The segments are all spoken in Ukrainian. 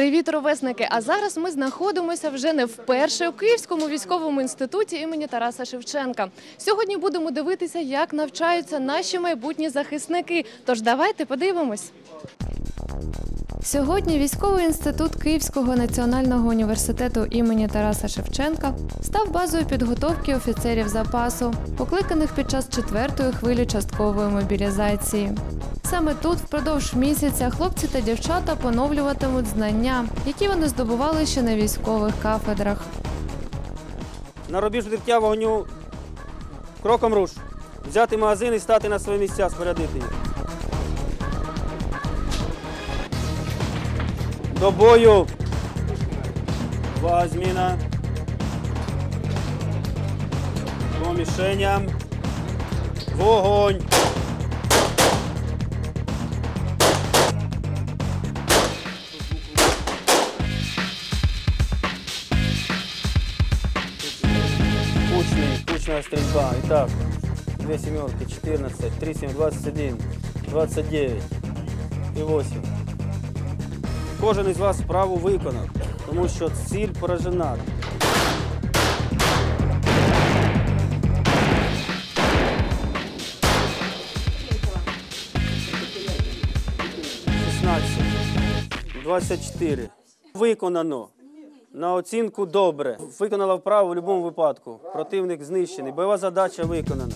Привіт, ровесники! А зараз ми знаходимося вже не вперше у Київському військовому інституті імені Тараса Шевченка. Сьогодні будемо дивитися, як навчаються наші майбутні захисники. Тож давайте подивимось. Сьогодні військовий інститут Київського національного університету імені Тараса Шевченка став базою підготовки офіцерів запасу, покликаних під час четвертої хвилі часткової мобілізації. Саме тут впродовж місяця хлопці та дівчата поновлюватимуть знання, які вони здобували ще на військових кафедрах. На рубіж відкриття вогню кроком руш. Взяти магазин і стати на свої місця, спорядити їх. До бою. Увага, зміна. По мішеням. Вогонь. Кучный, кучная стрельба. Итак, две семерки, 14, 3, 7, 21, 29 і 8. Кожен із вас справу виконав, тому що ціль поражена. Шістнадцять, 24. Виконано. На оцінку добре. Виконала вправу в будь-якому випадку. Противник знищений. Бойова задача виконана.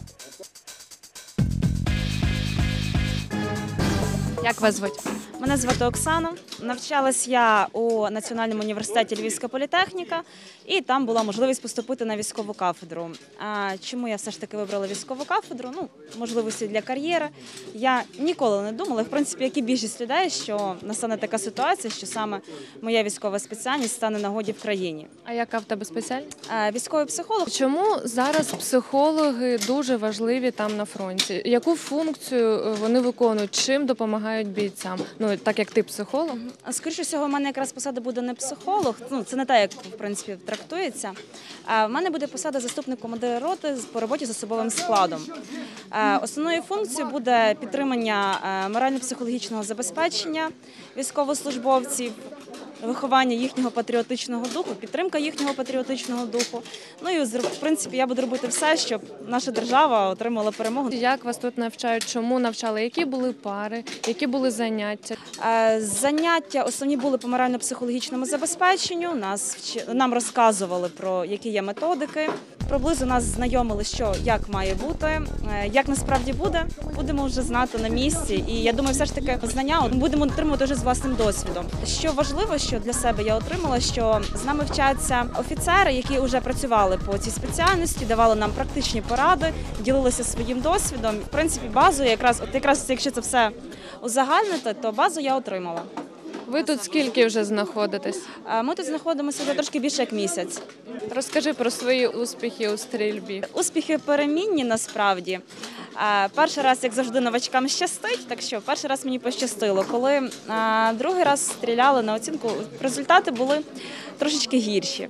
Як вас звуть? Мене звати Оксана. Навчалась я у Національному університеті Львівська політехніка, і там була можливість поступити на військову кафедру. А чому я все ж таки вибрала військову кафедру? Ну, можливості для кар'єри. Я ніколи не думала, в принципі, як і більшість людей, що настане така ситуація, що саме моя військова спеціальність стане нагоді в країні. А яка в тебе спеціальність? А Військовий психолог Чому зараз психологи дуже важливі там на фронті? Яку функцію е, вони виконують? Чим допомагають бійцям? Ну так як ти психолог? Скоріше всього, в мене якраз посада буде не психолог. Ну це не так, як в принципі трактується. А в мене буде посада заступник командира роти по роботі з особовим складом. Основною функцією буде підтримання е, морально-психологічного забезпечення військовослужбовців. Виховання їхнього патріотичного духу, підтримка їхнього патріотичного духу. Ну і в принципі я буду робити все, щоб наша держава отримала перемогу. Як вас тут навчають? Чому навчали? Які були пари? Які були заняття? Е, Заняття основні були по морально-психологічному забезпеченню. Нас нам розказували про які є методики. Приблизно нас знайомили, що як має бути, Е, як насправді буде, будемо вже знати на місці. І я думаю, все ж таки знання будемо отримувати вже з власним досвідом. Що важливо, що для себе я отримала, що з нами вчаться офіцери, які вже працювали по цій спеціальності, давали нам практичні поради, ділилися своїм досвідом. В принципі, базу якраз, от якраз якщо це все узагальнити, то базу я отримала. Ви тут скільки вже знаходитесь? Ми тут знаходимося вже трошки більше як місяць. Розкажи про свої успіхи у стрільбі. Успіхи перемінні насправді. Перший раз, як завжди, новачкам щастить, так що перший раз мені пощастило. Коли другий раз стріляли на оцінку, результати були трошечки гірші.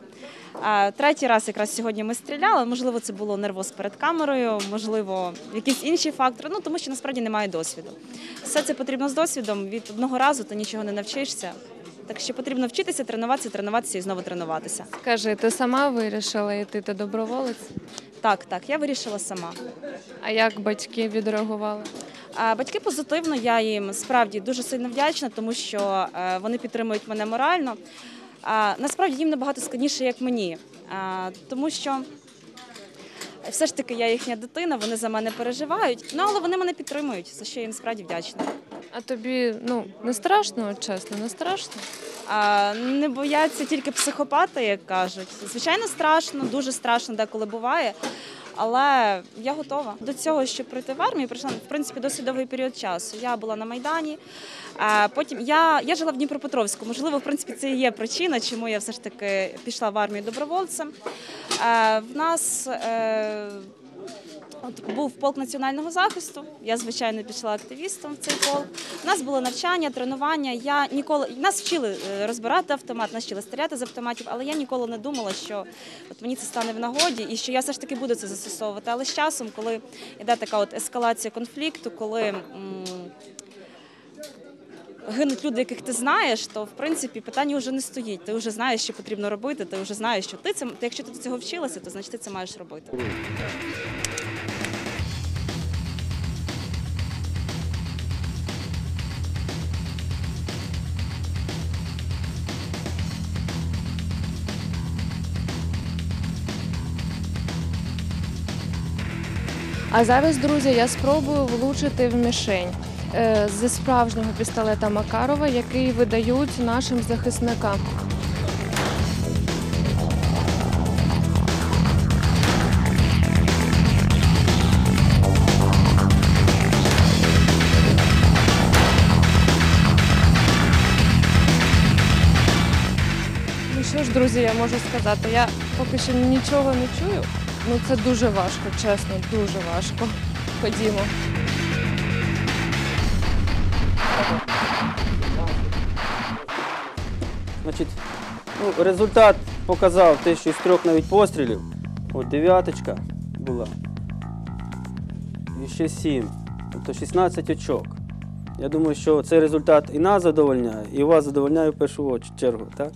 Третій раз якраз сьогодні ми стріляли. Можливо, це було нервоз перед камерою, можливо, якісь інші фактори. Ну тому що насправді немає досвіду. Все це потрібно з досвідом. Від одного разу ти нічого не навчишся. Так що потрібно вчитися, тренуватися, тренуватися і знову тренуватися. Скажи, ти сама вирішила йти ти доброволець? Так, так, я вирішила сама. А як батьки відреагували? Батьки позитивно, я їм справді дуже сильно вдячна, тому що е, вони підтримують мене морально. Насправді їм набагато складніше, як мені, тому що все ж таки я їхня дитина, вони за мене переживають, ну але вони мене підтримують, за що я їм справді вдячна. А тобі ну не страшно, чесно, не страшно? А, Не бояться тільки психопати, як кажуть. Звичайно, страшно, дуже страшно деколи буває. Але я готова до цього, щоб прийти в армію. Прийшла в принципі досить довгий період часу. Я була на майдані. Потім я, я жила в Дніпропетровську. Можливо, в принципі, це і є причина, чому я все ж таки пішла в армію добровольцем. В нас е, От був полк національного захисту. Я звичайно пішла активістом в цей полк. У нас було навчання, тренування. Я ніколи нас вчили е, розбирати автомат, нас вчили стріляти з автоматів, але я ніколи не думала, що от мені це стане в нагоді і що я все ж таки буду це застосовувати. Але з часом, коли йде така от ескалація конфлікту, коли гинуть люди, яких ти знаєш, то в принципі питання вже не стоїть. Ти вже знаєш, що потрібно робити. Ти вже знаєш, що ти це якщо ти до цього вчилася, то значить ти це маєш робити. А зараз, друзі, я спробую влучити в мішень е, зі справжнього пістолета Макарова, який видають нашим захисникам. Друзі, я можу сказати, я поки що нічого не чую. Ну це дуже важко, чесно, дуже важко. Ходімо. Значить, ну, результат показав те, що з трьох навіть пострілів, от дев'яточка була. І ще сім. Тобто 16 очок. Я думаю, що цей результат і нас задовольняє, і вас задовольняє в першу чергу, так?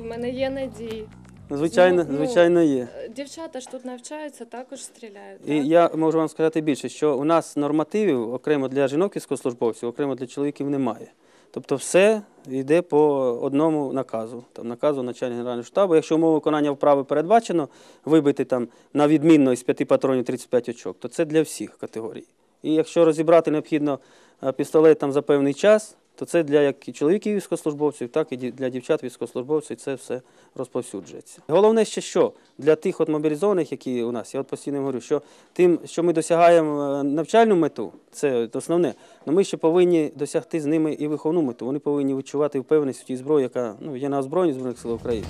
У мене є надії. Звичайно, Ну, ну, звичайно, є. Е, Дівчата ж тут навчаються, також стріляють. І так? я можу вам сказати більше, що у нас нормативів окремо для жінок військовослужбовців, окремо для чоловіків немає. Тобто все йде по одному наказу, там наказу начальника генерального штабу. Якщо умови виконання вправи передбачено, вибити там на відмінно із п'яти патронів 35 очок, то це для всіх категорій. І якщо розібрати необхідно е, пістолет там за певний час, то це для як чоловіків військовослужбовців, так і для дівчат військовослужбовців це все розповсюджується. Головне ще що для тих от мобілізованих, які у нас, я от постійно говорю, що тим, що ми досягаємо е, навчальну мету, це основне, але ми ще повинні досягти з ними і виховну мету. Вони повинні відчувати впевненість в тій зброї, яка ну, є на озброєнні Збройних сил України.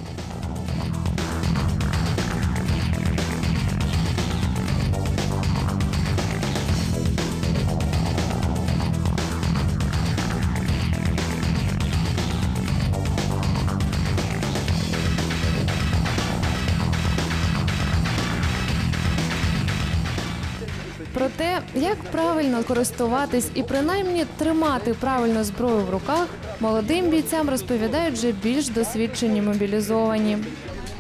Правильно користуватись і принаймні тримати правильно зброю в руках, молодим бійцям розповідають вже більш досвідчені мобілізовані.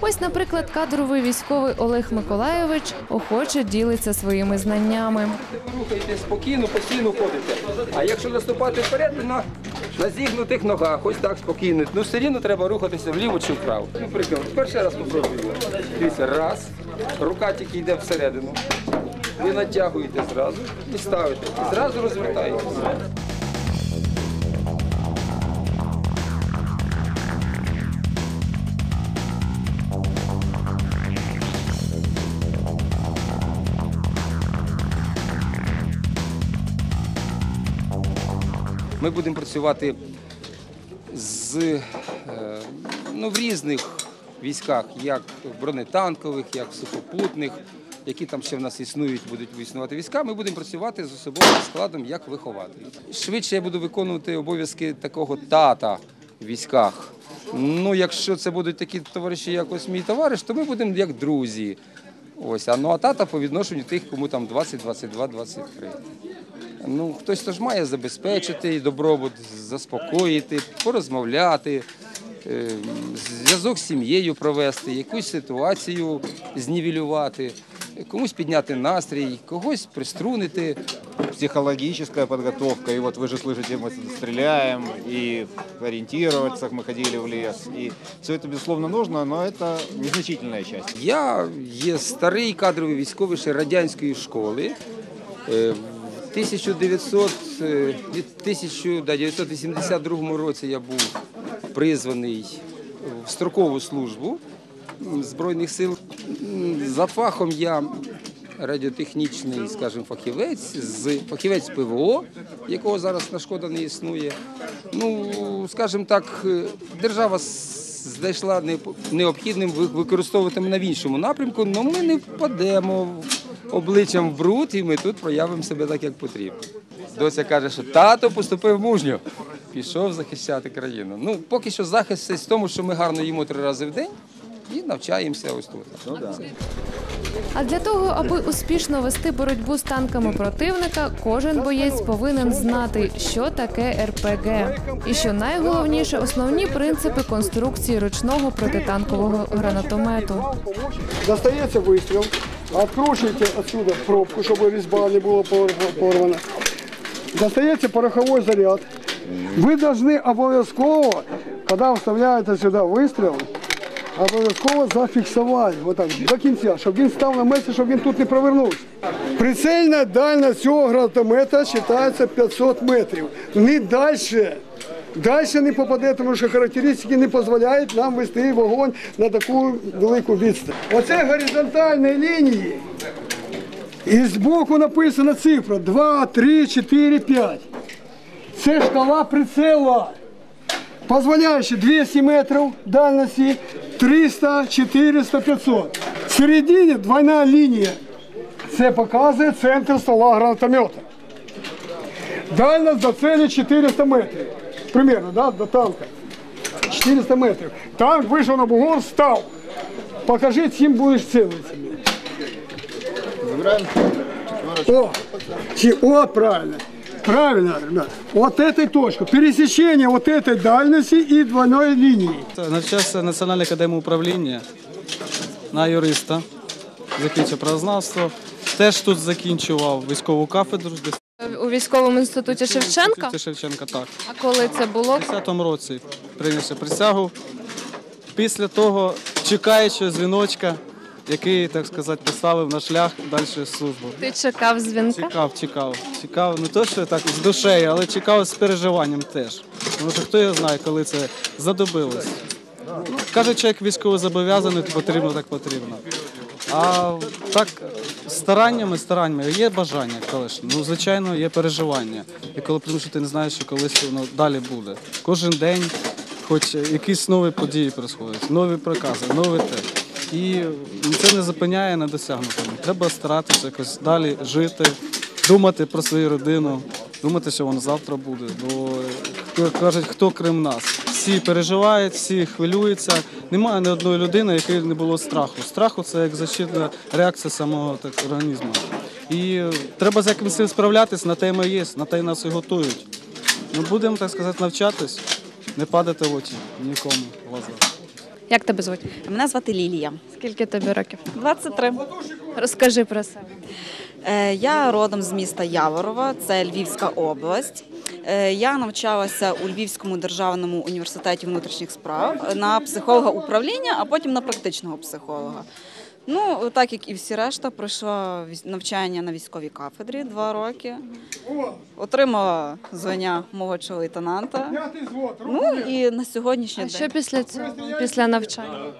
Ось, наприклад, кадровий військовий Олег Миколайович охоче ділиться своїми знаннями. Ви рухаєтесь спокійно, постійно ходите. А якщо наступати вперед, на, на зігнутих ногах, ось так спокійно. Ну все рівно треба рухатися вліво чи вправо. Наприклад, перший раз попробуємо. Дивіться, раз, рука тільки йде всередину. Ви натягуєте зразу і ставите. І зразу розвертаєтеся. Ми будемо працювати з, е, ну, в різних військах, як бронетанкових, як сухопутних, які там ще в нас існують, будуть існувати війська. Ми будемо працювати з особовим складом як вихователі. Швидше я буду виконувати обов'язки такого тата в військах. Ну, якщо це будуть такі товариші, як ось мій товариш, то ми будемо як друзі. Ось, а ну а тата по відношенню тих, кому там 20, 22, 23. Ну, хтось то ж має забезпечити добробут, заспокоїти, порозмовляти, е, зв'язок з сім'єю провести, якусь ситуацію знівелювати, комусь підняти настрій, когось приструнити. психологическая подготовка. И вот вы же слышите, мы стреляем, и ориентироваться мы ходили в лес. И все это, безусловно, нужно, но это незначительная часть. Я є старий кадровий військовий ще радянської школи. Е, В 1900, е, від 1982 році я був призваний в строкову службу м, Збройних сил. За фахом я радіотехнічний, скажімо, фахівець, з фахівець ПВО, якого зараз на шкода не існує. Ну, скажімо так, е, держава знайшла необхідним ви- використовувати мене в іншому напрямку, але ми не впадемо обличчям в бруд, і ми тут проявимо себе так, як потрібно. Доця каже, що тато поступив мужньо, пішов захищати країну. Ну, поки що захист в тому, що ми гарно їмо три рази в день. І навчаємося ось тут. Ну да. А для того, аби успішно вести боротьбу з танками противника, кожен боєць повинен знати, що таке РПГ, і що найголовніше основні принципи конструкції ручного протитанкового гранатомету. Достається вистріл, откручуєте отсюда пробку, щоб різьба не було пор- порвана. Достається пороховий заряд. Ви повинні обов'язково, коли вставляєте сюди вистріл, обов'язково зафіксувати отак, до кінця, щоб він став на місці, щоб він тут не провернувся. Прицельна дальність цього гранатомета вважається 500 метрів. Не далі. Далі не попаде, тому що характеристики не дозволяють нам вести вогонь на таку велику відстань. Оце горизонтальні лінії. І збоку написана цифра 2, 3, 4, 5. Це шкала прицела. Позволяючи 200 метрів дальності, 300, 400, 500. В середині двойна лінія. Це показує центр стола гранатомета. Дальність до цілі 400 метрів. Примерно, да, до танка. 400 метрів. Танк вийшов на бугор, став. Покажи, чим будеш цілитися. Забираем. О, чи, о, правильно. Правильно, ребят. Вот этой точкой. Пересечение вот этой дальности и двойной линии. Навчався Національної академії управління на юриста, закінчив правознавство. Теж тут закінчував військову кафедру У військовому інституті Шевченка. Це Шевченка, так. А коли це було? У 10-му році прийнявся присягу. Після того, чекаючи дзвіночка, який, так сказати, поставив на шлях далі службу. Ти чекав дзвінка? Чекав, чекав. Чекав не то, що так з душею, але чекав з переживанням теж. Тому що хто його знає, коли це задобилось. Ну, Каже, чоловік військово зобов'язаний, то потрібно, так потрібно. А так, стараннями, стараннями є бажання, колись. Ну, звичайно, є переживання. І коли тому що ти не знаєш, що колись воно далі буде. Кожен день, хоч якісь нові події происходять, нові прикази, нові те. І це не зупиняє на досягнутому. Треба старатися якось далі жити, думати про свою родину, думати, що воно завтра буде. Бо кажуть, хто крім нас. Всі переживають, всі хвилюються. Немає ні одної людини, якої не було страху. Страху це як защитна реакція самого так, організму. І треба з якимось справлятися, на те ми є, на те нас і готують. Ми будемо, так сказати, навчатись, не падати в очі нікому в глаза. Як тебе звуть? Мене звати Лілія. Скільки тобі років? 23. Розкажи про себе. Е, Я родом з міста Яворова, це Львівська область. Е, Я навчалася у Львівському державному університеті внутрішніх справ на психолога управління, а потім на практичного психолога. Ну, так як і всі решта, пройшла навчання на військовій кафедрі два роки. Отримала звання молодшого лейтенанта. Ну і на сьогоднішній А день. що після цього? Після навчання?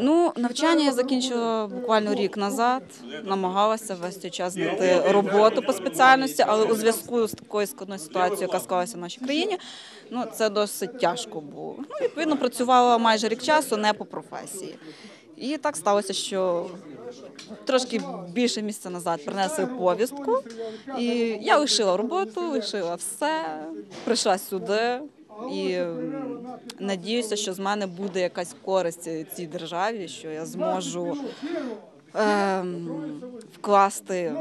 Ну, навчання я закінчила буквально рік назад. Намагалася весь цей час знайти роботу по спеціальності, але у зв'язку з такою складною ситуацією, яка склалася в нашій країні, ну це досить тяжко було. Ну, відповідно, працювала майже рік часу не по професії. І так сталося, що трошки більше місяця назад принесли повістку, і я лишила роботу, лишила все, прийшла сюди. І надіюся, що з мене буде якась користь цій державі, що я зможу ем, вкласти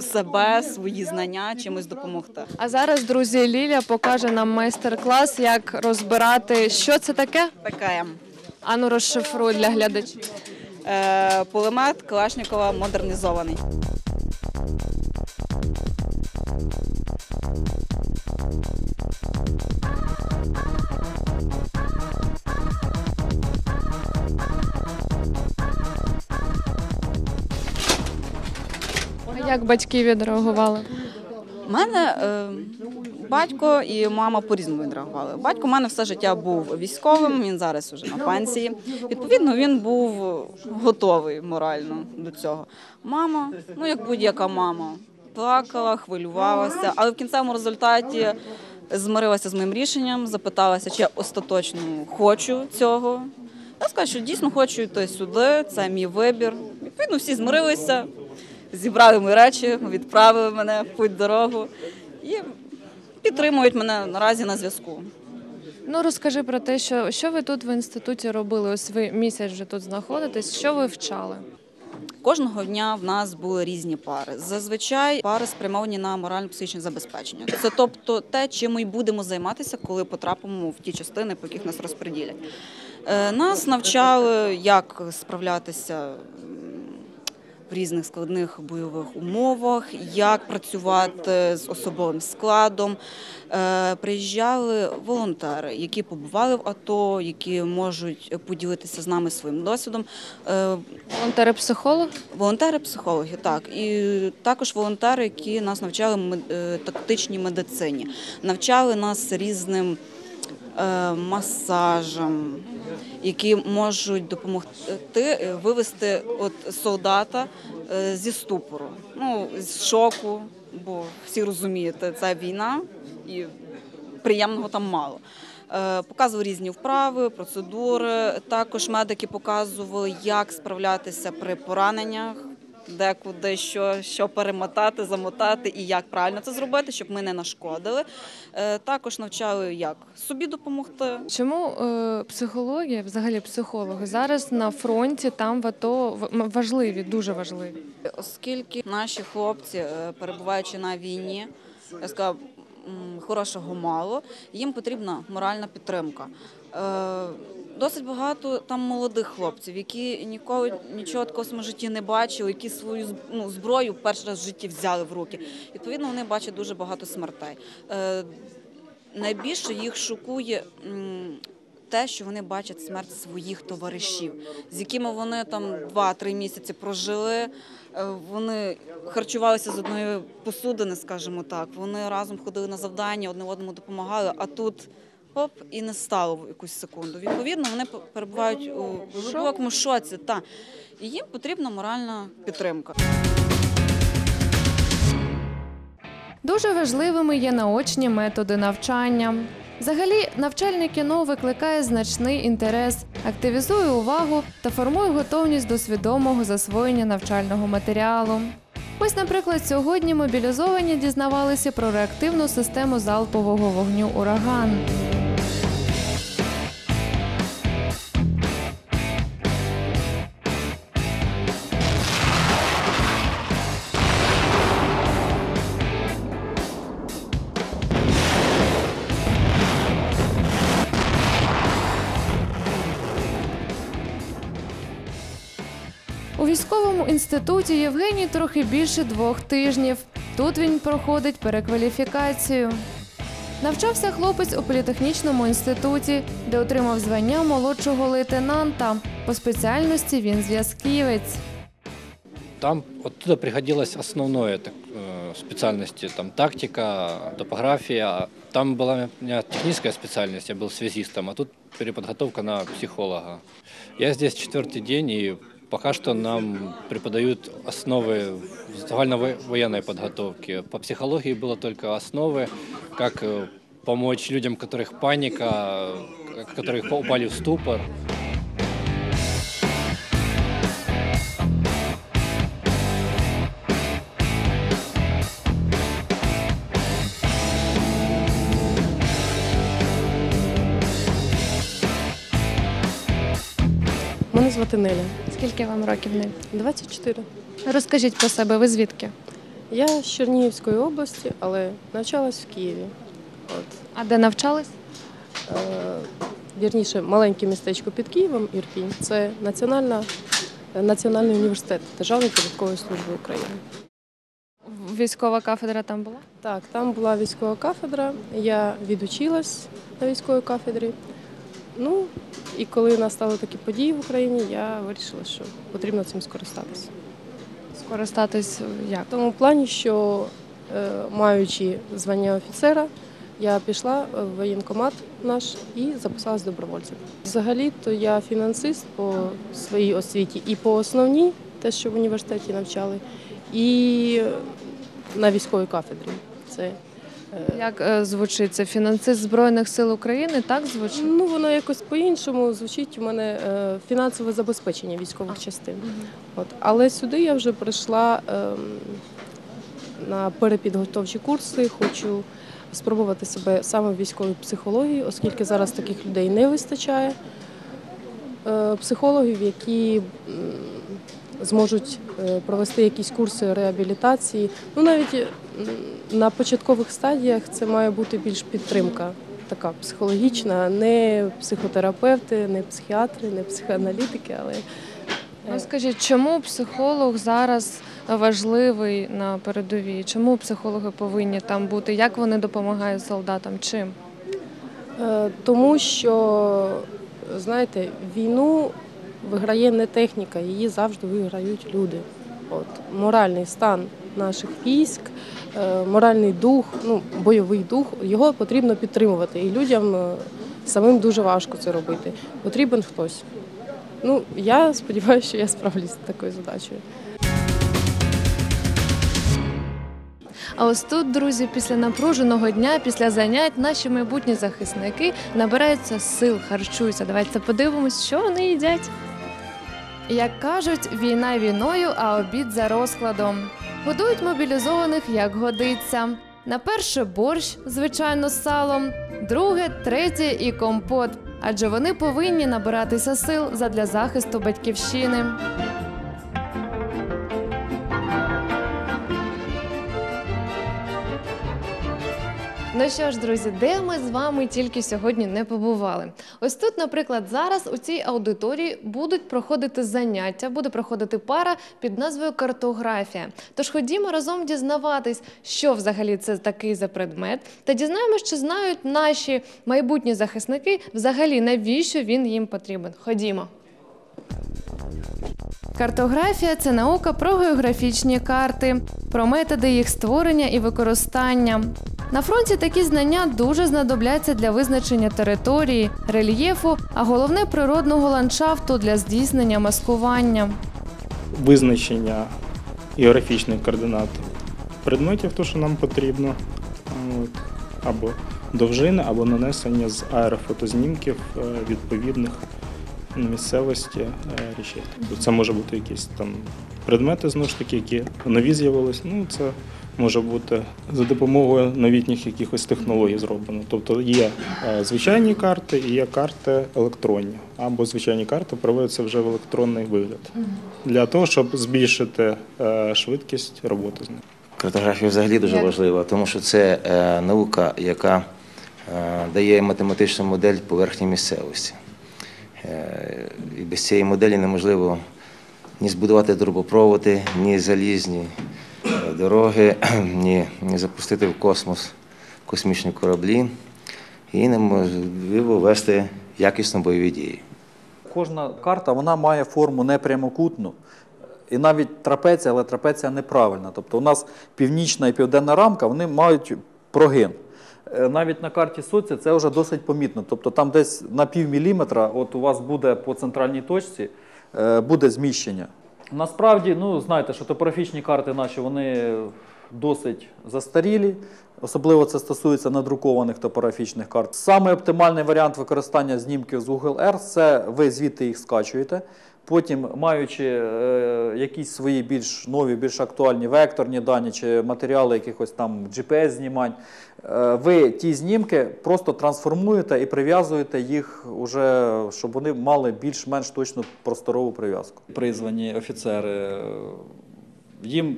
себе, свої знання, чимось допомогти. А зараз, друзі, Лілія покаже нам майстер-клас, як розбирати, що це таке. ПКМ. Ану, розшифруй для глядачів. Е, пулемет Калашникова модернізований. Як батьки відреагували? У мене е, батько і мама по-різному відреагували. Батько в мене все життя був військовим, він зараз вже на пенсії. Відповідно, він був готовий морально до цього. Мама, ну як будь-яка мама, плакала, хвилювалася, але в кінцевому результаті змирилася з моїм рішенням, запиталася, чи я остаточно хочу цього. Я сказала, що дійсно хочу йти сюди, це мій вибір. Відповідно, всі змирилися, зібрали мої речі, відправили мене в путь дорогу і підтримують мене наразі на зв'язку. Ну розкажи про те, що, що ви тут в інституті робили. Ось ви місяць вже тут знаходитесь. Що ви вчали? Кожного дня в нас були різні пари. Зазвичай пари спрямовані на морально-психічне забезпечення. Це тобто те, чим ми будемо займатися, коли потрапимо в ті частини, по яких нас розподілять. Е, Нас навчали, як справлятися в різних складних бойових умовах, як працювати з особовим складом. Е, Приїжджали волонтери, які побували в АТО, які можуть поділитися з нами своїм досвідом. Е, Волонтери-психолог? Волонтери-психологи, так. І також волонтери, які нас навчали е, тактичній медицині, навчали нас різним масажам, які можуть допомогти е, вивести от солдата е, зі ступору, ну, з шоку, бо всі розумієте, це війна і приємного там мало. Показував різні вправи, процедури. Також медики показували, як справлятися при пораненнях, декуди що, що перемотати, замотати і як правильно це зробити, щоб ми не нашкодили. Е, Також навчали, як собі допомогти. Чому е, психологія, взагалі психологи, зараз на фронті там в АТО важливі, дуже важливі? Оскільки наші хлопці, е, перебуваючи на війні, я сказала, м, хорошого мало, їм потрібна моральна підтримка. Досить багато там молодих хлопців, які ніколи нічого такого в своєму житті не бачили, які свою ну, зброю перший раз в житті взяли в руки. Відповідно, вони бачать дуже багато смертей. Е, Найбільше їх шокує те, що вони бачать смерть своїх товаришів, з якими вони там 2-3 місяці прожили. Е, Вони харчувалися з одної посудини, скажімо так. Вони разом ходили на завдання, одне одному допомагали. А тут оп, і не стало в якусь секунду. Відповідно, вони перебувають у глибокому шоці. Та і їм потрібна моральна підтримка. Дуже важливими є наочні методи навчання. Взагалі, навчальне кіно викликає значний інтерес, активізує увагу та формує готовність до свідомого засвоєння навчального матеріалу. Ось, наприклад, сьогодні мобілізовані дізнавалися про реактивну систему залпового вогню ураган. інституті Євгеній трохи більше двох тижнів. Тут він проходить перекваліфікацію. Навчався хлопець у політехнічному інституті, де отримав звання молодшого лейтенанта. По спеціальності він зв'язківець. Там оттуда пригодилось основное так, э, специальности, там тактика, топография. Там была у меня техническая специальность, я был связистом, а тут переподготовка на психолога. Я здесь четвертый день, и пока что нам преподают основы военной подготовки. По психологии было только основы, как э, помочь людям, у которых паника, э, которые упали в ступор. Мене звати Неля, Скільки вам років не? 24. Розкажіть про себе, ви звідки? Я з Чернігівської області, але навчалась в Києві. От. А де навчались? Е, вірніше, маленьке містечко під Києвом, Ірпінь. Це національна, Національний університет Державної податкової служби України. Військова кафедра там була? Так, там була військова кафедра. Я відучилась на військовій кафедрі. Ну, і коли настали такі події в Україні, я вирішила, що потрібно цим скористатися. Скористатись як? В тому плані, що е, маючи звання офіцера, я пішла в воєнкомат наш і записалась добровольцем. Взагалі-то я фінансист по своїй освіті і по основній, те, що в університеті навчали, і на військовій кафедрі. Це е, Як е, звучить це? Фінансист Збройних сил України, так звучить? ну воно якось по-іншому звучить у мене е, фінансове забезпечення військових частин. От. Але сюди я вже прийшла ем, на перепідготовчі курси, хочу спробувати себе саме в військовій психології, оскільки зараз таких людей не вистачає. Е, Психологів, які зможуть провести якісь курси реабілітації. Ну навіть на початкових стадіях це має бути більш підтримка. Така психологічна, не психотерапевти, не психіатри, не психоаналітики, але Ну скажіть, чому психолог зараз важливий на передовій? Чому психологи повинні там бути? Як вони допомагають солдатам? Чим? Е, Тому що, знаєте, війну виграє не техніка, її завжди виграють люди. От, моральний стан наших військ, е, моральний дух, ну, бойовий дух, його потрібно підтримувати. І людям е, самим дуже важко це робити. Потрібен хтось. Ну, я сподіваюся, що я справлюсь з такою задачею. А ось тут, друзі, після напруженого дня, після занять, наші майбутні захисники набираються сил, харчуються. Давайте подивимось, що вони їдять. Як кажуть, війна війною, а обід за розкладом. Годують мобілізованих як годиться. На перше борщ, звичайно, з салом, друге, третє і компот. Адже вони повинні набиратися сил задля захисту батьківщини. Ну що ж, друзі, де ми з вами тільки сьогодні не побували? Ось тут, наприклад, зараз у цій аудиторії будуть проходити заняття, буде проходити пара під назвою картографія. Тож ходімо разом дізнаватись, що взагалі це такий за предмет, та дізнаємось, чи знають наші майбутні захисники взагалі навіщо він їм потрібен. Ходімо. Картографія це наука про географічні карти, про методи їх створення і використання. На фронті такі знання дуже знадобляться для визначення території, рельєфу, а головне природного ландшафту для здійснення маскування. визначення географічних координат предметів, то, що нам потрібно, от, або довжини, або нанесення з аерофотознімків е, відповідних на місцевості е, речей. Тобто це може бути якісь там предмети, знову ж таки, які нові з'явились. Ну, це може бути за допомогою новітніх якихось технологій зроблено. Тобто є е, звичайні карти і є карти електронні, або звичайні карти проводяться вже в електронний вигляд для того, щоб збільшити е, швидкість роботи з ними. Картографія взагалі дуже важлива, тому що це наука, яка дає математичну модель поверхні місцевості. Е, і без цієї моделі неможливо ні збудувати трубопроводи, ні залізні е, дороги, ні, запустити в космос космічні кораблі і неможливо вести якісно бойові дії. Кожна карта вона має форму не прямокутну. І навіть трапеція, але трапеція неправильна. Тобто у нас північна і південна рамка вони мають прогин. Е, Навіть на карті Соці це вже досить помітно. Тобто там десь на пів міліметра от у вас буде по центральній точці е, буде зміщення. Насправді, ну знаєте, що топографічні карти наші вони досить застарілі. Особливо це стосується надрукованих топографічних карт. Саме оптимальний варіант використання знімків з Google Earth – це ви звідти їх скачуєте. Потім, маючи е, якісь свої більш нові, більш актуальні векторні дані чи матеріали якихось там GPS-знімань, е, ви ті знімки просто трансформуєте і прив'язуєте їх уже, щоб вони мали більш-менш точну просторову прив'язку. Призвані офіцери, їм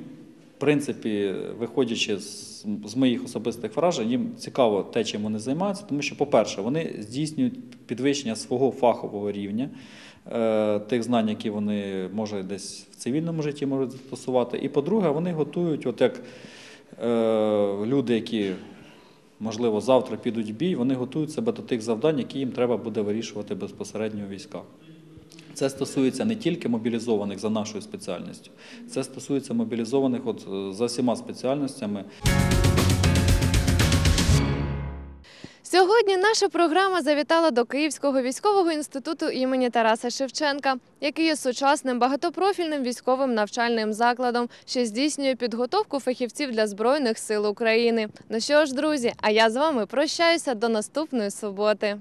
в принципі, виходячи з, з моїх особистих вражень, їм цікаво те, чим вони займаються, тому що, по-перше, вони здійснюють підвищення свого фахового рівня, тих знань, які вони може десь в цивільному житті можуть застосувати. І по-друге, вони готують, от як е, люди, які можливо завтра підуть в бій, вони готують себе до тих завдань, які їм треба буде вирішувати безпосередньо у військах. Це стосується не тільки мобілізованих за нашою спеціальністю, це стосується мобілізованих от е, за всіма спеціальностями. Сьогодні наша програма завітала до Київського військового інституту імені Тараса Шевченка, який є сучасним багатопрофільним військовим навчальним закладом, що здійснює підготовку фахівців для збройних сил України. Ну що ж, друзі, а я з вами прощаюся до наступної суботи.